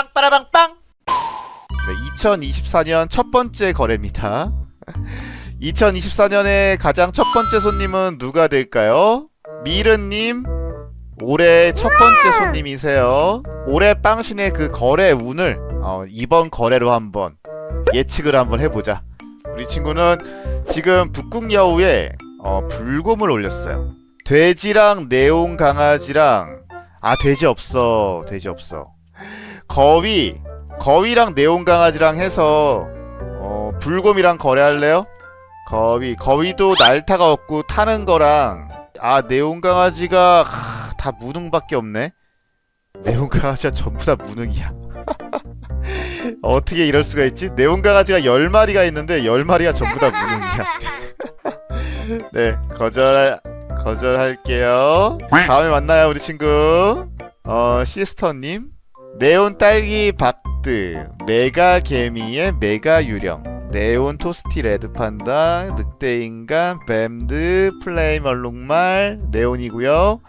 빵빠라빵빵. 네, 2024년 첫 번째 거래입니다. 2024년의 가장 첫 번째 손님은 누가 될까요? 미르님 올해 첫 번째 손님이세요. 올해 빵신의 그 거래 운을 어, 이번 거래로 한번 예측을 한번 해보자. 우리 친구는 지금 북극 여우에 어, 불곰을 올렸어요. 돼지랑 네온 강아지랑 아 돼지 없어 돼지 없어 거위 거위랑 네온 강아지랑 해서 어, 불곰이랑 거래할래요? 거위 거위도 날타가 없고 타는 거랑. 아 네온 강아지가 하, 다 무능밖에 없네. 네온 강아지가 전부 다 무능이야. 어떻게 이럴 수가 있지? 네온 강아지가 10마리가 있는데 10마리가 전부 다 무능이야. 네 거절 거절할게요. 다음에 만나요 우리 친구. 어 시스터님 네온 딸기 박드 메가 개미의 메가 유령. 네온 토스티 레드 판다 늑대 인간 뱀드 플레임 얼룩말 네온이고요.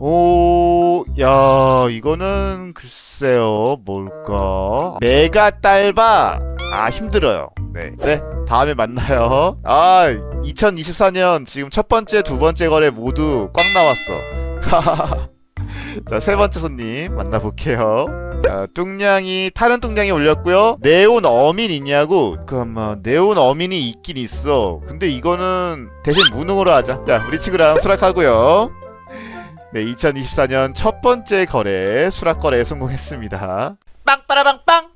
오 야 이거는 글쎄요 뭘까? 메가 딸바. 아 힘들어요. 네, 네 다음에 만나요. 아 2024년 지금 첫 번째 두 번째 거래 모두 꽉 나왔어 자, 세 번째 손님 만나볼게요. 자, 뚱냥이, 타는 뚱냥이 올렸고요. 네온 어민 있냐고? 잠깐만, 네온 어민이 있긴 있어. 근데 이거는 대신 무능으로 하자. 자, 우리 친구랑 수락하고요. 네, 2024년 첫 번째 거래, 수락 거래에 성공했습니다. 빵빠라빵빵!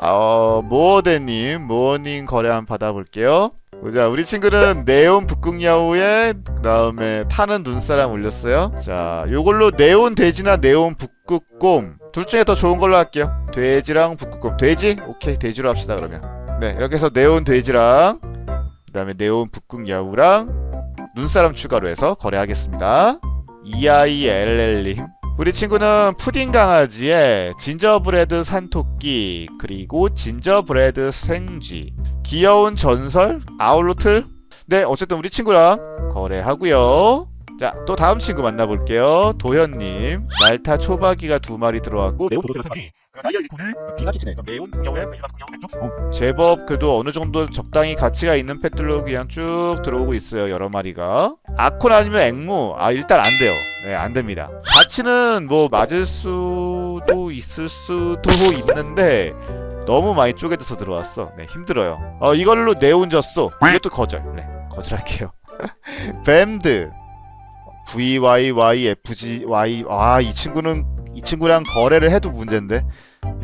어, 모어대님, 모어님 거래 한번 받아볼게요. 자, 우리 친구는 네온 북극야후에 그 다음에 타는 눈사람 올렸어요. 자, 요걸로 네온 돼지나 네온 북극곰 둘 중에 더 좋은 걸로 할게요. 돼지랑 북극곰. 돼지? 오케이, 돼지로 합시다 그러면. 네, 이렇게 해서 네온 돼지랑 그 다음에 네온 북극야후랑 눈사람 추가로 해서 거래하겠습니다. EILL님 우리 친구는 푸딩 강아지에 진저브레드 산토끼 그리고 진저브레드 생쥐 귀여운 전설 아울로틀? 네 어쨌든 우리 친구랑 거래하고요 자 또 다음 친구 만나볼게요. 도현님. 말타 초박이가 두 마리 들어왔고 네온 도도새가 3마리 다이아 리콘에 비가키츠네. 네온 풍경에 메이가 풍경 어, 제법 그래도 어느 정도 적당히 가치가 있는 펫들로 그냥 쭉 들어오고 있어요 여러 마리가. 아콘 아니면 앵무. 아 일단 안 돼요. 네 안 됩니다. 가치는 뭐 맞을 수도 있을 수도 있는데 너무 많이 쪼개져서 들어왔어. 네 힘들어요. 어 이걸로 네온 졌어 이것도 거절. 네 거절할게요. 뱀드 VYYFGY 아 이 친구는 이 친구랑 거래를 해도 문제인데?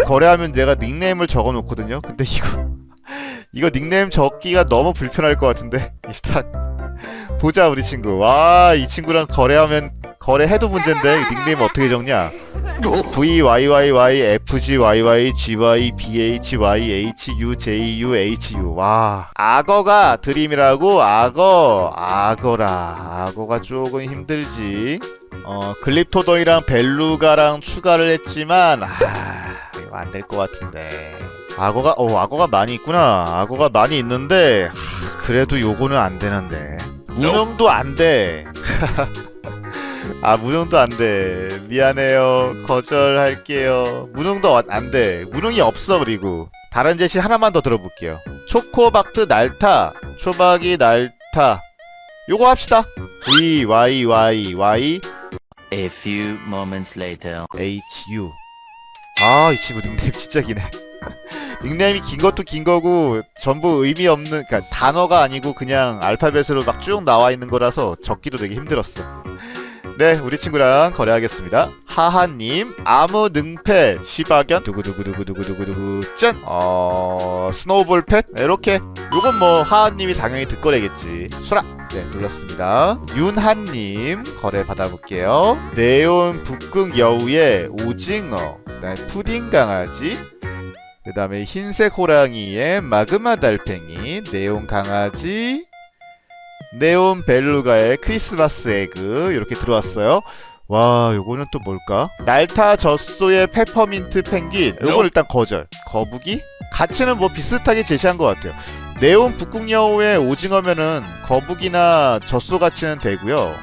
거래하면 내가 닉네임을 적어 놓거든요? 근데 이거 이거 닉네임 적기가 너무 불편할 것 같은데? 일단 보자 우리 친구. 와 이 친구랑 거래하면 거래해도 문제인데? 이 닉네임 어떻게 적냐 VYYY FGYY GY BHY HU JU HU 와 악어가 드림이라고? 악어 악어라. 악어가 조금 힘들지. 어 글립토더이랑 벨루가랑 추가를 했지만 아 이거 안 될 것 같은데. 악어가 어 악어가 많이 있구나. 악어가 많이 있는데 하, 그래도 요거는 안 되는데. 무능도 안돼 아 무능도 안돼. 미안해요. 거절할게요. 무능도 안돼. 무능이 없어 그리고. 다른 제시 하나만 더 들어볼게요. 초코박트 날타. 초박이 날타. 요거 합시다. V Y Y Y. A few moments later. H U. 아 이 친구 닉네임 진짜 기네. 닉네임이 긴 것도 긴 거고 전부 의미 없는 그러니까 단어가 아니고 그냥 알파벳으로 막 쭉 나와 있는 거라서 적기도 되게 힘들었어 네, 우리 친구랑 거래하겠습니다. 하하님, 아무 능패, 시바견, 두구두구두구두구두구두구, 짠! 어, 스노우볼 펫? 이렇게. 요건 뭐, 하하님이 당연히 득거래겠지. 수락! 네, 눌렀습니다. 윤하님, 거래 받아볼게요. 네온 북극 여우의 오징어, 그다음에 푸딩 강아지, 그 다음에 흰색 호랑이의 마그마 달팽이, 네온 강아지, 네온 벨루가의 크리스마스 에그 이렇게 들어왔어요. 와, 요거는 또 뭘까? 날타 젖소의 페퍼민트 펭귄. 요건 일단 거절. 거북이? 가치는 뭐 비슷하게 제시한 것 같아요. 네온 북극여우의 오징어면은 거북이나 젖소 가치는 되고요.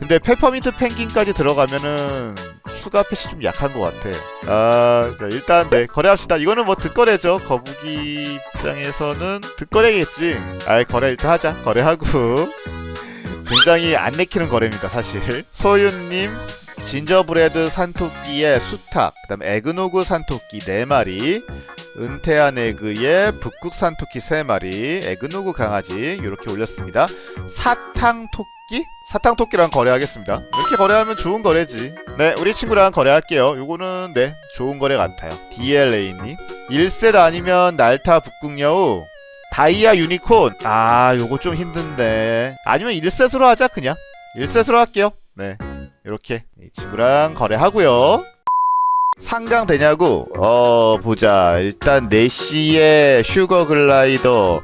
근데 페퍼민트 펭귄까지 들어가면은 추가 패시 좀 약한 것 같아. 아, 자, 일단 네 거래합시다. 이거는 뭐 득거래죠. 거북이 입장에서는 득거래겠지. 아, 거래 일단 하자. 거래하고 굉장히 안 내키는 거래입니다, 사실. 소윤님. 진저브레드 산토끼의 수탉, 그다음에 에그노그 산토끼 4마리, 은퇴한 에그의 북극 산 토끼 3마리, 에그노그 강아지 이렇게 올렸습니다. 사탕 토끼? 사탕 토끼랑 거래하겠습니다. 이렇게 거래하면 좋은 거래지. 네, 우리 친구랑 거래할게요. 요거는 네, 좋은 거래 같아요. DLA님. 1셋 아니면 날타 북극여우. 다이아 유니콘. 아, 요거 좀 힘든데. 아니면 1셋으로 하자, 그냥. 1셋으로 할게요. 네. 이렇게 이 친구랑 거래하고요. 상강 되냐고? 어, 보자. 일단 4시에 슈거 글라이더.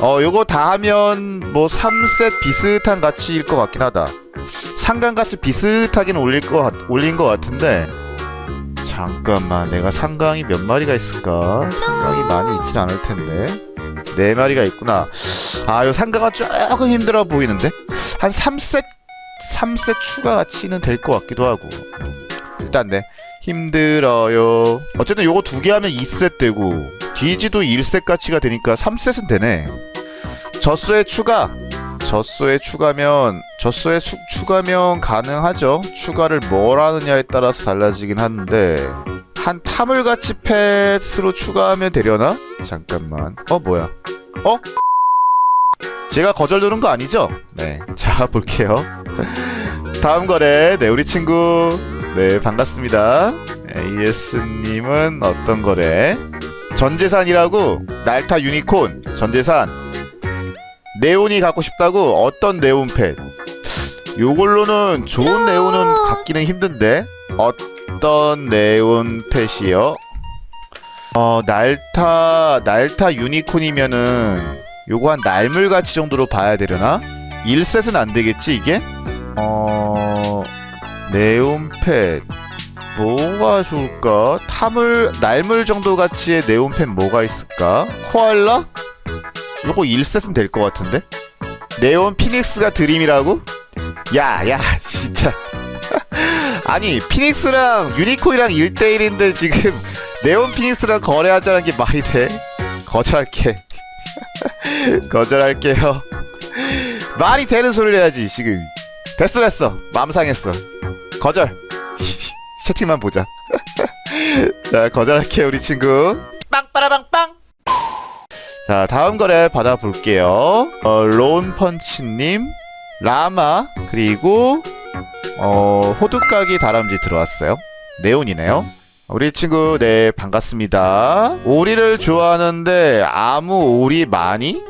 어, 요거 다 하면 뭐 3셋 비슷한 가치일 것 같긴 하다. 상강 가치 비슷하긴 올릴 거 같- 올린 것 같은데. 잠깐만, 내가 상강이 몇 마리가 있을까? 상강이 많이 있진 않을 텐데. 네 마리가 있구나. 아, 요 상강은 조금 힘들어 보이는데? 한 3셋, 3셋 추가 가치는 될 것 같기도 하고. 일단 네. 힘들어요. 어쨌든 요거 두 개 하면 2셋 되고, 디지도 1셋 가치가 되니까 3셋은 되네. 젖소에 추가. 젖소에 추가면 젖소에 수, 추가면 가능하죠. 추가를 뭘 하느냐에 따라서 달라지긴 하는데 한 타물같이 펫으로 추가하면 되려나? 잠깐만. 어 뭐야? 어? 제가 거절 누른 거 아니죠? 네. 자 볼게요. 다음 거래. 네 우리 친구. 네 반갑습니다. AS님은 어떤 거래? 전재산이라고 날타 유니콘 전재산 네온이 갖고 싶다고 어떤 네온 펫 요걸로는 좋은 네온은 갖기는 힘든데 어떤 네온 펫이요? 어 날타 날타 유니콘이면은 요거 한 날물가치 정도로 봐야 되려나? 1셋은 안 되겠지 이게? 어 네온 펫 뭐가 좋을까? 타물 날물 정도 가치의 네온 펫 뭐가 있을까? 코알라? 요거 1셋은 될 것 같은데? 네온 피닉스가 드림이라고? 야, 야, 진짜. 아니, 피닉스랑 유니콘이랑 1대1인데 지금 네온 피닉스랑 거래하자는 게 말이 돼? 거절할게. 거절할게요. 말이 되는 소리를 해야지, 지금. 됐어, 됐어. 마음 상했어. 거절. 채팅만 보자. 자, 거절할게요, 우리 친구. 빵빠라빵빵! 자, 다음 거래 받아볼게요. 어, 론펀치님, 라마, 그리고, 어, 호두까기 다람쥐 들어왔어요. 네온이네요. 우리 친구, 네, 반갑습니다. 오리를 좋아하는데, 아무 오리 많이?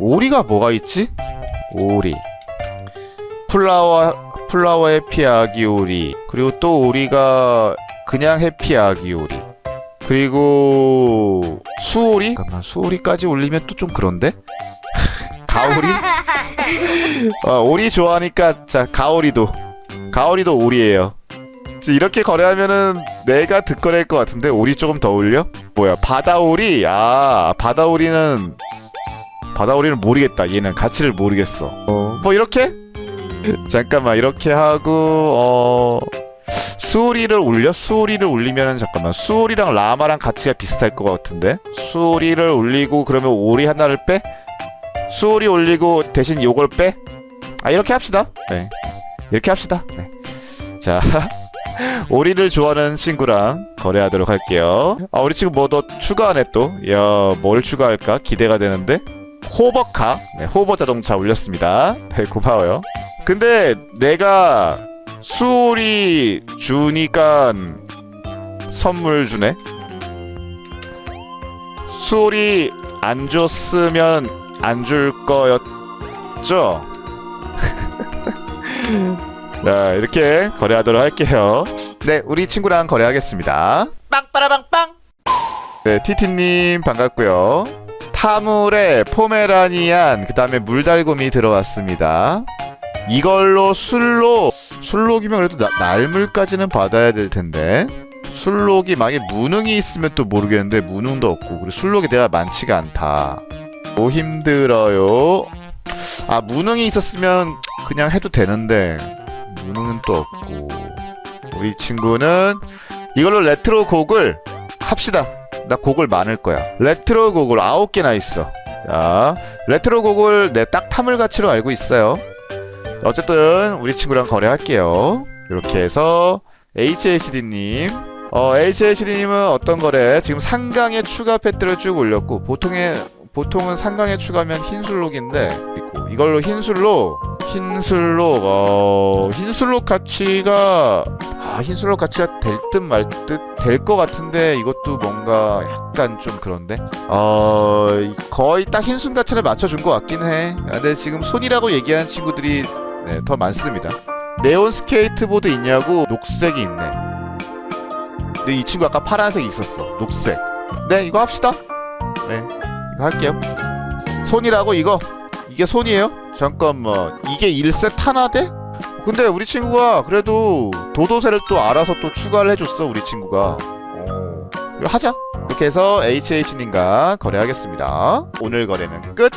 오리가 뭐가 있지? 오리. 플라워, 플라워 해피 아기 오리. 그리고 또 오리가 그냥 해피 아기 오리. 그리고 수오리? 잠깐만 수오리까지 올리면 또 좀 그런데? 가오리? 어, 오리 좋아하니까 자 가오리도 가오리도 오리예요. 자, 이렇게 거래하면은 내가 득거래일 것 같은데 오리 조금 더 올려? 뭐야 바다오리? 아 바다오리는 바다오리는 모르겠다. 얘는 가치를 모르겠어. 어, 뭐 이렇게? 잠깐만 이렇게 하고 어 수오리를 올려? 수오리를 올리면은 잠깐만. 수오리랑 라마랑 가치가 비슷할 것 같은데? 수오리를 올리고 그러면 오리 하나를 빼? 수오리 올리고 대신 요걸 빼? 아 이렇게 합시다. 네. 이렇게 합시다. 네. 자 오리를 좋아하는 친구랑 거래하도록 할게요. 아 우리 친구 뭐더 추가하네 또야뭘 추가할까? 기대가 되는데? 호버카? 네 호버 자동차 올렸습니다. 네 고마워요 근데 내가 수올이 주니까 선물 주네. 수올이 안 줬으면 안 줄 거였죠? 자, 이렇게 거래하도록 할게요. 네, 우리 친구랑 거래하겠습니다. 빵빠라빵빵! 네, 티티님 반갑고요. 타물에 포메라니안, 그 다음에 물달곰이 들어왔습니다. 이걸로 술로 술록이면 그래도 나- 날물까지는 받아야 될 텐데 술록이 만약에 무능이 있으면 또 모르겠는데 무능도 없고 그리고 술록이 내가 많지가 않다 뭐 힘들어요 아 무능이 있었으면 그냥 해도 되는데 무능은 또 없고 우리 친구는 이걸로 레트로 곡을 합시다. 나 곡을 많을 거야. 레트로 곡을 아홉 개나 있어. 자, 레트로 곡을 내딱 탐을 가치로 알고 있어요. 어쨌든 우리 친구랑 거래할게요. 이렇게 해서 HHD님, 어 HHD님은 어떤 거래? 지금 상강에 추가 패트를 쭉 올렸고 보통의 보통은 상강에 추가하면 흰술록인데 이걸로 흰술록 흰술록 어 흰술록 가치가 아 흰술록 가치가 될 듯 말 듯 될 것 같은데 이것도 뭔가 약간 좀 그런데 어 거의 딱 흰순 가치를 맞춰준 것 같긴 해 아, 근데 지금 손이라고 얘기하는 친구들이 네, 더 많습니다. 네온 스케이트보드 있냐고 녹색이 있네. 근데 이 친구 아까 파란색이 있었어. 녹색. 네 이거 합시다. 네 이거 할게요. 손이라고 이거? 이게 손이에요? 잠깐만. 이게 1세 하나 돼? 근데 우리 친구가 그래도 도도새를 또 알아서 또 추가를 해줬어 우리 친구가. 어, 하자. 이렇게 해서 HH님과 거래하겠습니다. 오늘 거래는 끝